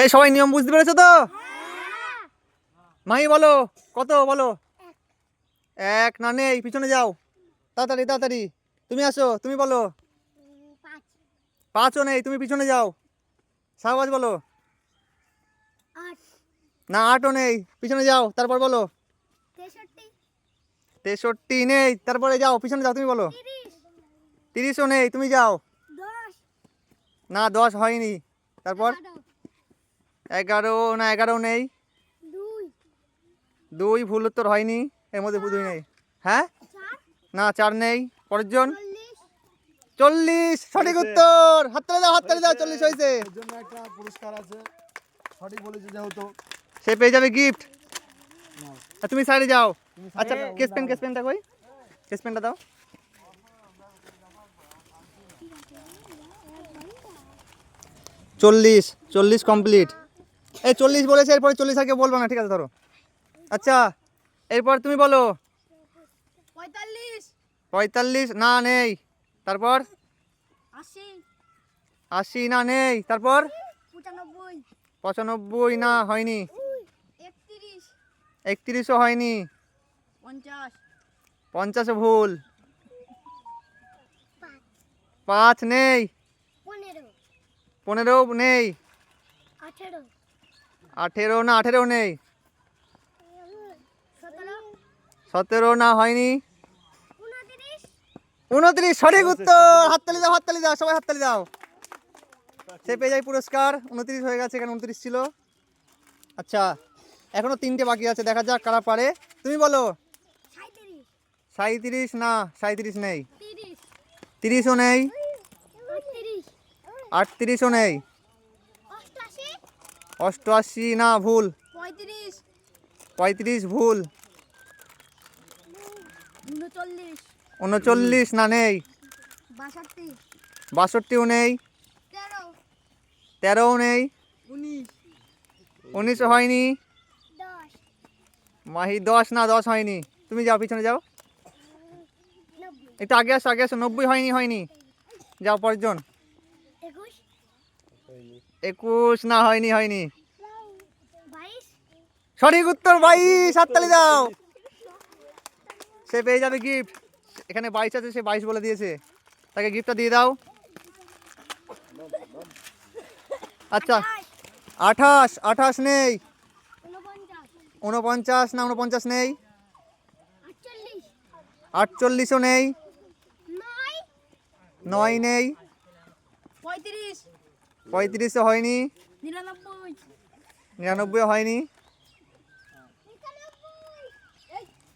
এই, সবাই নিয়ম বুঝতে পেরেছ তো? মাই বলো, কত, বলো। এক, না, নেই, পিছনে যাও। তাড়াতাড়ি তাড়াতাড়ি। তুমি আসো, তুমি বলো। পাঁচ পাঁচও নেই, তুমি পিছনে যাও। শাহবাজ, বলো। না, আটও নেই, পিছনে যাও, তারপর বলো। তেষট্টি নেই, তারপরে যাও, পিছনে যাও, তুমি বলো। তিরিশও নেই, তুমি যাও। না, দশ হয়নি। তারপর? এগারো, না এগারো নেই। দুই। ভুল উত্তর হয়নি। এর মধ্যে দুই নেই। হ্যাঁ? না চার নেই। পরের জন? চল্লিশ। সঠিক উত্তর। হাততালি দাও হাততালি দাও চল্লিশ হয়েছে। একটা পুরস্কার আছে। সঠিক বলেছে যেহেতু। সে পেয়ে যাবে গিফট আর তুমি সাইডে যাও। আচ্ছা কেস পেন কেস পেনটা কই? কেস পেনটা দাও। চল্লিশ চল্লিশ কমপ্লিট এই চল্লিশ বলেছে এরপরে চল্লিশ আগে বলব না ঠিক আছে ধরো। আচ্ছা এরপর তুমি বলো। পঁয়তাল্লিশ। পঁয়তাল্লিশ না নেই। তারপর? আশি। আশি না নেই। তারপর? পঁচানব্বই। পঁচানব্বই না হয়নি। একত্রিশ। একত্রিশও হয়নি। পঞ্চাশ। পঞ্চাশও ভুল। পাঁচ নেই। পনেরো। পনেরো নেই। আঠেরো। আঠেরো না আঠেরো নেই। সতেরো। না হয়নি। উনত্রিশ। সঠিক উত্তর। হাততালি দাও হাততালি দাও সবাই হাততালি দাও। সে পেয়ে যায় পুরস্কার। উনত্রিশ হয়ে গেছে এখানে উনত্রিশ ছিল। আচ্ছা এখনও তিনটে বাকি আছে দেখা যাক কারা পারে। তুমি বলো। সাঁত্রিশ না সাঁত্রিশ নেই। তিরিশ। তিরিশও নেই। আটত্রিশও নেই। অষ্টআশি না ভুল। পঁয়ত্রিশ। পঁয়ত্রিশ ভুল। উনচল্লিশ। না নেই। বাষট্টি। বাষট্টিও নেই। তেরো। তেরোও নেই। উনিশ। হয়নি। মাহি দশ না দশ হয়নি। তুমি যাও পিছনে যাও। একটু আগে আসো আগে আসো। নব্বই হয়নি হয়নি। যাও পরেরজন একুশ না হয়নি হয়নি। সঠিক উত্তর বাইশ হাততালি দাও। সে পেয়ে যাবে গিফট এখানে বাইশ আছে সে বাইশ বলে দিয়েছে। তাকে গিফটটা দিয়ে দাও। আচ্ছা আঠাশ আঠাশ নেই। ঊনপঞ্চাশ উনপঞ্চাশ না উনপঞ্চাশ নেই। আটচল্লিশও নেই। নয়। নয় নেই। পঁয়ত্রিশ। পঁয়ত্রিশও হয়নি। নিরানব্বই হয়নি।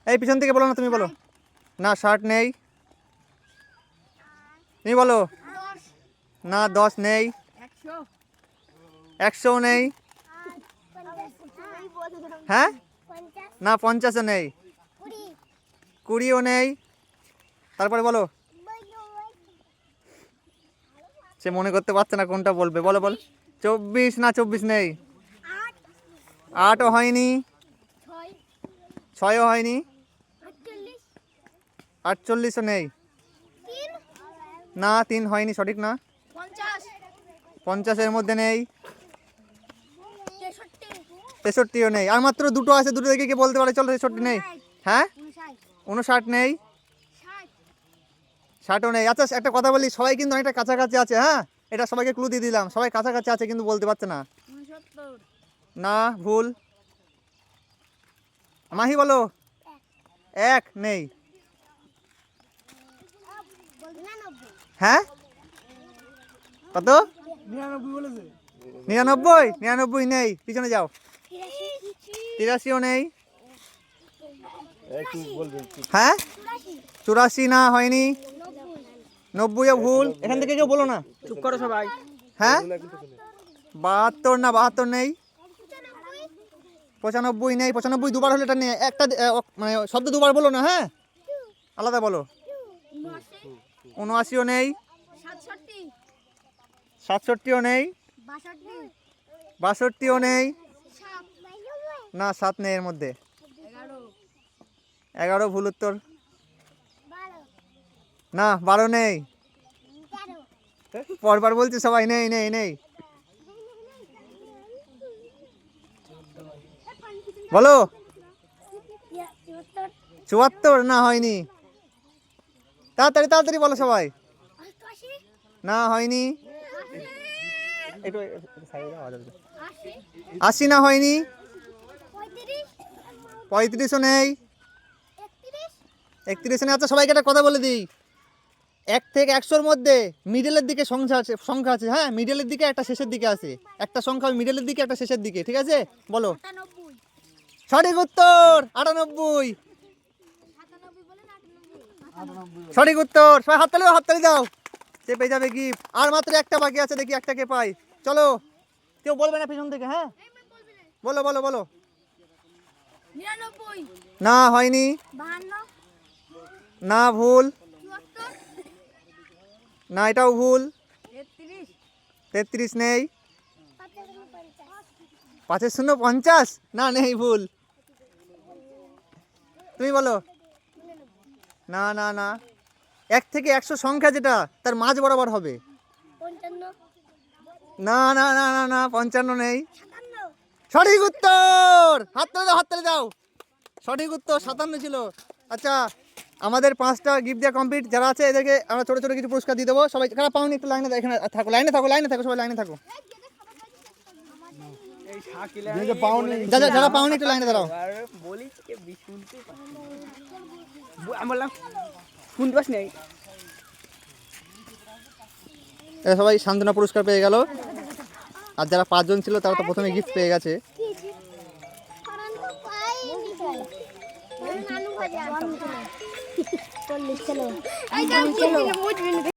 এই পিছন থেকে বলো না, তুমি বলো। না, ষাট নেই। তুমি বলো। না, দশ নেই। একশো নেই। হ্যাঁ? না, পঞ্চাশও নেই। কুড়িও নেই। তারপরে বলো। সে মনে করতে পারছে না কোনটা বলবে। বলো বল। চব্বিশ না চব্বিশ নেই? আট। আটও হয়নি? ছয়। ছয়ও হয়নি? আটচল্লিশ। আটচল্লিশও নেই? না তিন হয়নি সঠিক না? পঞ্চাশের মধ্যে নেই? তেষট্টিও নেই। আর মাত্র দুটো আছে দুটো দেখে কি বলতে পারে? চলো তেষট্টি নেই। হ্যাঁ? উনষাট নেই? ষাটও নেই আচ্ছা একটা কথা বলি সবাই কিন্তু অনেকটা কাছাকাছি আছে হ্যাঁ? এটা সবাইকে ক্লু দিয়ে দিলাম সবাই কাছাকাছি আছে কিন্তু বলতে পারছে না। না ভুল। মাহি বলো। এক নেই। হ্যাঁ? কত? নিরানব্বই নিরানব্বই? নেই পিছনে যাও। তিরাশিও নেই। হ্যাঁ? চুরাশি না হয়নি। নব্বইও ভুল এখান থেকে কেউ বলো না। চুপ করো সবাই। হ্যাঁ? বাহাত্তর না বাহাত্তর নেই। পঁচানব্বই নেই পঁচানব্বই দুবার হলে এটা নেই। একটা মানে শব্দ দুবার বলো না হ্যাঁ? আলাদা বলো। উনআশি উনআশিও নেই। সাতষট্টিও নেই। বাষট্টিও নেই। না সাত নেই এর মধ্যে। এগারো ভুল উত্তর। না, বারো নেই। পরবার বলছে সবাই নেই নেই নেই। বলো। চুয়াত্তর না হয়নি। তাড়াতাড়ি তাড়াতাড়ি বলো সবাই। না হয়নি। আশি না হয়নি। পঁয়ত্রিশ পঁয়ত্রিশও নেই। একত্রিশ নেই। আচ্ছা সবাইকে একটা কথা বলে দিই। এক থেকে একশোর মধ্যে মিডলের দিকে সংখ্যা আছে সংখ্যা আছে। হ্যাঁ মিডলের দিকে একটা শেষের দিকে আছে। একটা সংখ্যা মিডলের দিকে একটা শেষের দিকে ঠিক আছে? বলো। সঠিক উত্তর আটানব্বই। সঠিক উত্তর। সবাই হাততালি দাও হাততালি দাও। সে পেয়ে যাবে গিফট আর মাত্র একটা বাকি আছে দেখি একটা কে পাই। চলো। কেউ বলবে না পিছন থেকে হ্যাঁ? বলো বলো বলো। না হয়নি। না ভুল। না এটাও ভুল। তেত্রিশ। নেই। পাঁচের শূন্য পঞ্চাশ? না নেই ভুল। তুমি বলো। না না না। এক থেকে একশো সংখ্যা যেটা তার মাঝ বরাবর হবে। না না না না না পঞ্চান্ন নেই। সঠিক উত্তর! হাততালি দাও হাততালি দাও। সঠিক উত্তর সাতান্ন ছিল। আচ্ছা আমাদের পাঁচটা গিফট দেওয়া কমপ্লিট যারা আছে এদেরকে আমরা ছোটো ছোটো কিছু পুরস্কার দিয়ে দেবো। সবাই কারা পাওনি একটু লাইনে এখানে থাকো লাইনে থাকো লাইনে থাকো সবাই লাইনে থাকো। যারা যারা পাওনি একটু লাইনে দাঁড়াও। সবাই সান্ত্বনা পুরস্কার পেয়ে গেল। আর যারা পাঁচজন ছিল তারা তো প্রথমে গিফট পেয়ে গেছে। চল্লিশ চলো